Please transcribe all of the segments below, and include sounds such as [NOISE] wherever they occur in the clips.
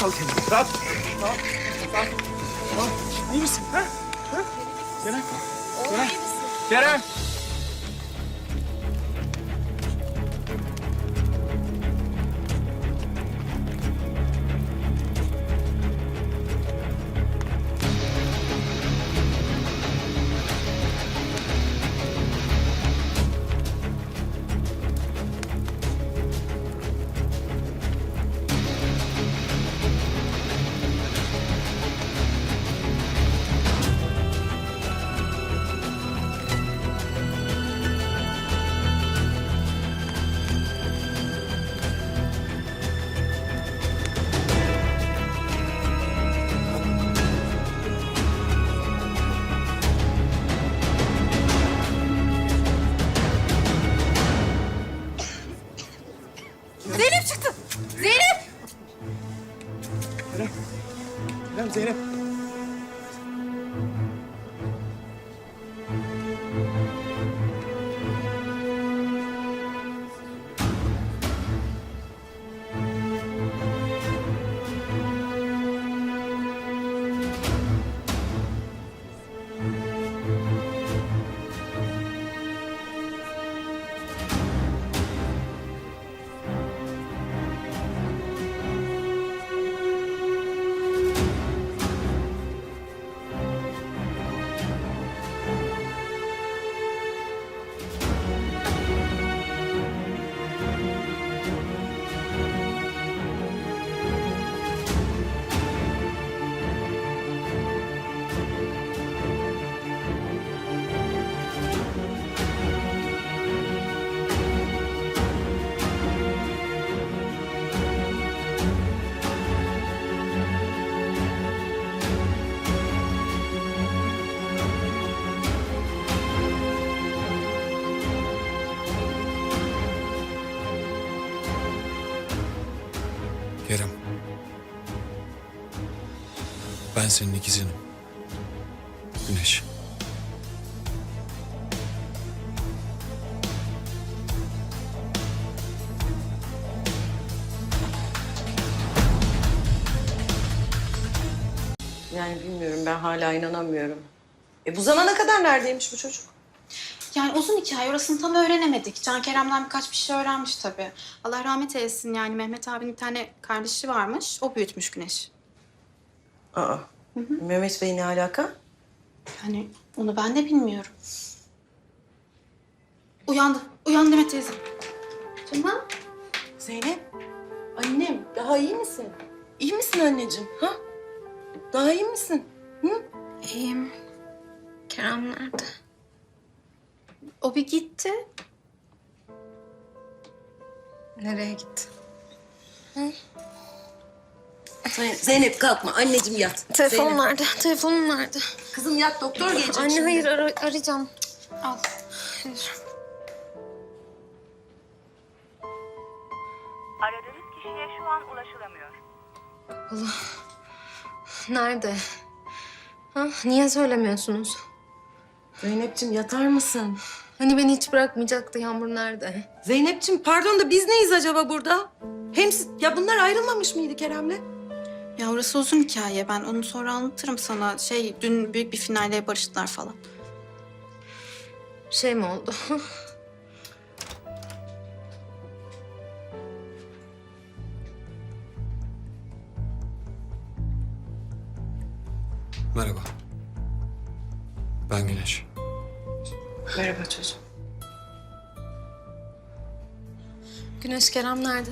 Sal, kendini. Rahat. Sal, sal. Sal. İyi misin? Ha? Ha? Kerem. Kerem. Kerem. Kerem, Kerem. Ben senin ikizinim. Güneş. Yani bilmiyorum ben hala inanamıyorum. E bu zamana kadar neredeymiş bu çocuk? Yani uzun hikaye orasını tam öğrenemedik. Can Kerem'den birkaç bir şey öğrenmiş tabii. Allah rahmet eylesin yani Mehmet abinin bir tane kardeşi varmış. O büyütmüş Güneş. Aa. Mehmet Bey ne alaka? Yani onu ben de bilmiyorum. Uyandı. Uyandı Demet teyze. Canım. Zeynep. Annem daha iyi misin? İyi misin anneciğim? Ha? Daha iyi misin? Hı? İyiyim. Kerem nerede? O bir gitti. Nereye gitti? Zeynep, Zeynep kalkma anneciğim yat. Telefonum Zeynep. nerede? Telefonum nerede? Kızım yat doktor gelecek Anne şimdi. hayır ara- arayacağım. Al. Hayır. Aradığınız kişiye şu an ulaşılamıyor. Nerede? Ha? Niye söylemiyorsunuz? Zeynep'ciğim yatar mısın? Hani beni hiç bırakmayacaktı Yağmur nerede? Zeynep'ciğim pardon da biz neyiz acaba burada? Hem siz- ya bunlar ayrılmamış mıydı Kerem'le? Ya orası uzun hikaye. Ben onu sonra anlatırım sana. Şey dün büyük bir finalde barıştılar falan. Bir şey mi oldu? [LAUGHS] Merhaba. Ben Güneş. Merhaba çocuğum. Güneş Kerem nerede?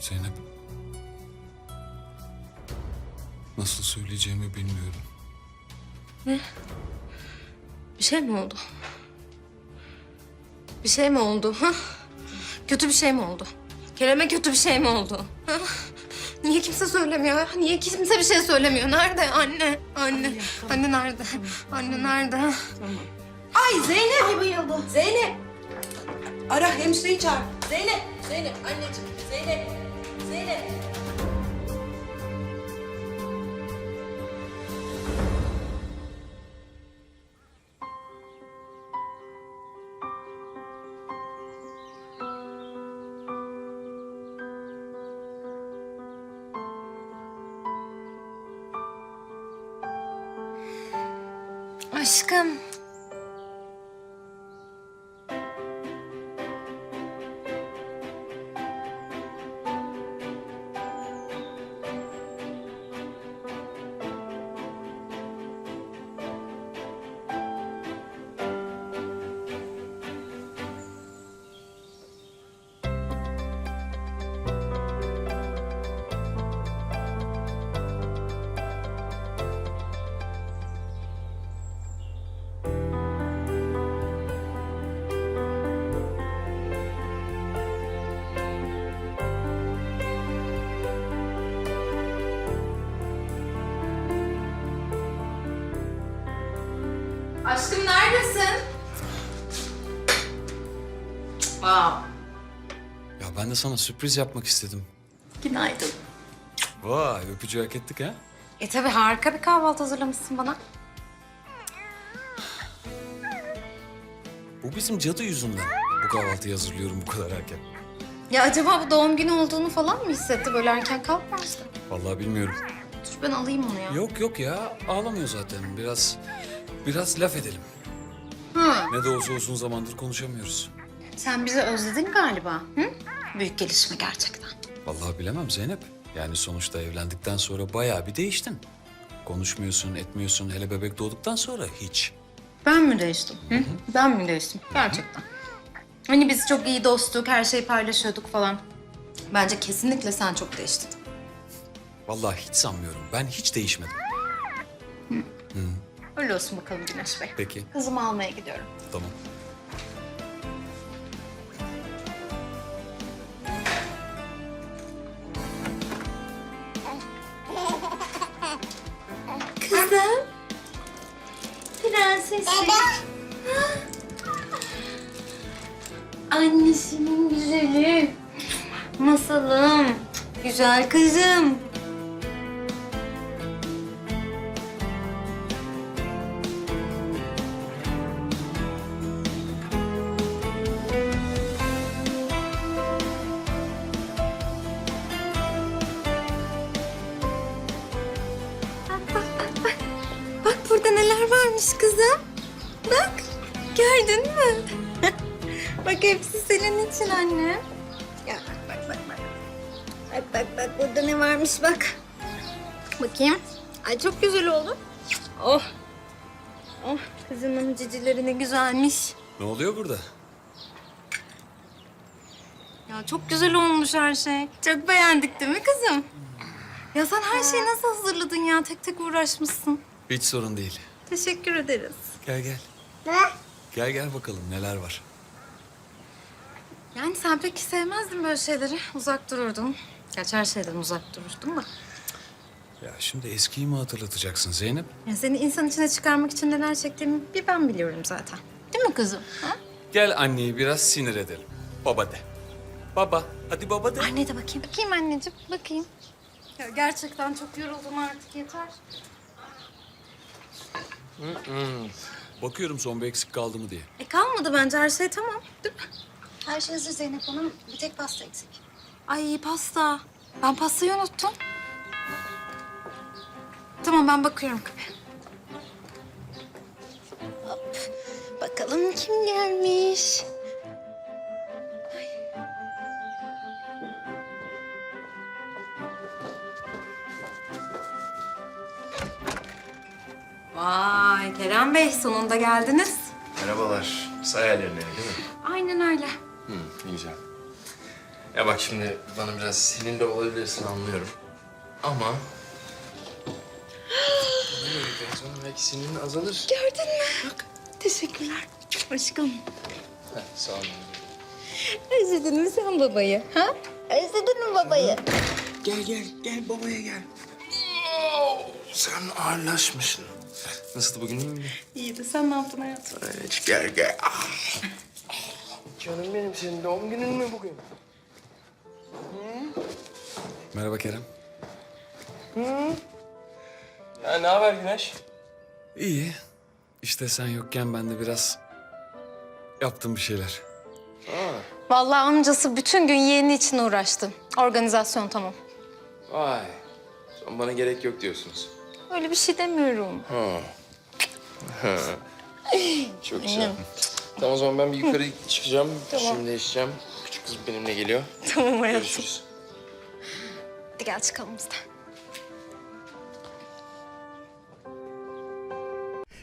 Zeynep. Nasıl söyleyeceğimi bilmiyorum. Bir şey mi oldu? Bir şey mi oldu? Ha? Kötü bir şey mi oldu? Kerem'e kötü bir şey mi oldu? Ha? Niye kimse söylemiyor? Niye kimse bir şey söylemiyor? Nerede anne? Anne. Anne nerede? Anne nerede? Ay Zeynep! Ay bayıldı. Zeynep! Ara hemşireyi çağır. Zeynep! Zeynep anneciğim. Zeynep! Aşkım. Ya ben de sana sürpriz yapmak istedim. Günaydın. Vay öpücüğü hak ettik ha. E tabii harika bir kahvaltı hazırlamışsın bana. Bu bizim cadı yüzünden. Bu kahvaltıyı hazırlıyorum bu kadar erken. Ya acaba bu doğum günü olduğunu falan mı hissetti? Böyle erken kalkmazdı. Vallahi bilmiyorum. Dur ben alayım onu ya. Yok yok ya ağlamıyor zaten. Biraz biraz laf edelim. Hı. Ne de olsa uzun zamandır konuşamıyoruz. Sen bizi özledin galiba. Hı? Büyük gelişme gerçekten. Vallahi bilemem Zeynep. Yani sonuçta evlendikten sonra bayağı bir değiştin. Konuşmuyorsun, etmiyorsun. Hele bebek doğduktan sonra hiç. Ben mi değiştim? Hı? Ben mi değiştim? Gerçekten. Hani biz çok iyi dosttuk, her şeyi paylaşıyorduk falan. Bence kesinlikle sen çok değiştin. Vallahi hiç sanmıyorum. Ben hiç değişmedim. Öyle olsun bakalım Güneş Bey. Peki, Kızımı almaya gidiyorum. tamam. Güzel kızım. Bak burada neler varmış kızım. Bak gördün mü? [LAUGHS] bak hepsi senin için anne. Bak bak bak burada ne varmış bak. Bakayım. Ay çok güzel oldu. Oh. Oh kızımın cicileri ne güzelmiş. Ne oluyor burada? Ya çok güzel olmuş her şey. Çok beğendik değil mi kızım? Ya sen her şeyi nasıl hazırladın ya? Tek tek uğraşmışsın. Hiç sorun değil. Teşekkür ederiz. Gel gel. Gel gel bakalım neler var. Yani sen pek sevmezdin böyle şeyleri. Uzak dururdun. Gerçi her şeyden uzak dururdun da. Ya şimdi eskiyi mi hatırlatacaksın Zeynep? Ya seni insan içine çıkarmak için neler çektiğimi bir ben biliyorum zaten. Değil mi kızım? Ha? Gel anneyi biraz sinir edelim. Baba de. Baba. Hadi baba de. Anne de bakayım. Bakayım anneciğim, bakayım. Ya gerçekten çok yoruldum artık yeter. Bakıyorum son bir eksik kaldı mı diye. E kalmadı bence her şey tamam. Değil mi? Her şey hazır Zeynep Hanım. Bir tek pasta eksik. Ay pasta. Ben pastayı unuttum. Tamam ben bakıyorum kapıya. Hop. Bakalım kim gelmiş. Vay Kerem Bey sonunda geldiniz. Merhabalar. Sayarların evi değil mi? Aynen öyle. Hı, güzel. Ya bak şimdi bana biraz sinirli olabilirsin anlıyorum. Ama... Böyle sonra belki sinirin azalır. Gördün mü? Bak. Teşekkürler. Aşkım. Heh, sağ ol. Özledin mi sen babayı? Ha? Özledin mi babayı? Gel gel, gel babaya gel. Sen ağırlaşmışsın. Nasıldı bugün iyi mi? İyiydi. Sen ne yaptın hayatım? Evet, gel gel. Ah. Canım benim, senin doğum günün mü bugün? Merhaba Kerem. Ya ne haber Güneş? İyi. İşte sen yokken ben de biraz yaptım bir şeyler. Vallahi amcası bütün gün yeğeni için uğraştı. Organizasyon tamam. Vay. Sen bana gerek yok diyorsunuz. Öyle bir şey demiyorum. Ha. [LAUGHS] Çok güzel. Tamam o zaman ben bir yukarı çıkacağım. Şimdi değişeceğim. Küçük kız benimle geliyor. [LAUGHS] Tamam hayatım. Görüşürüz. Hadi gel çıkalım biz de.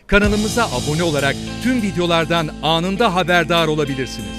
Kanalımıza abone olarak tüm videolardan anında haberdar olabilirsiniz.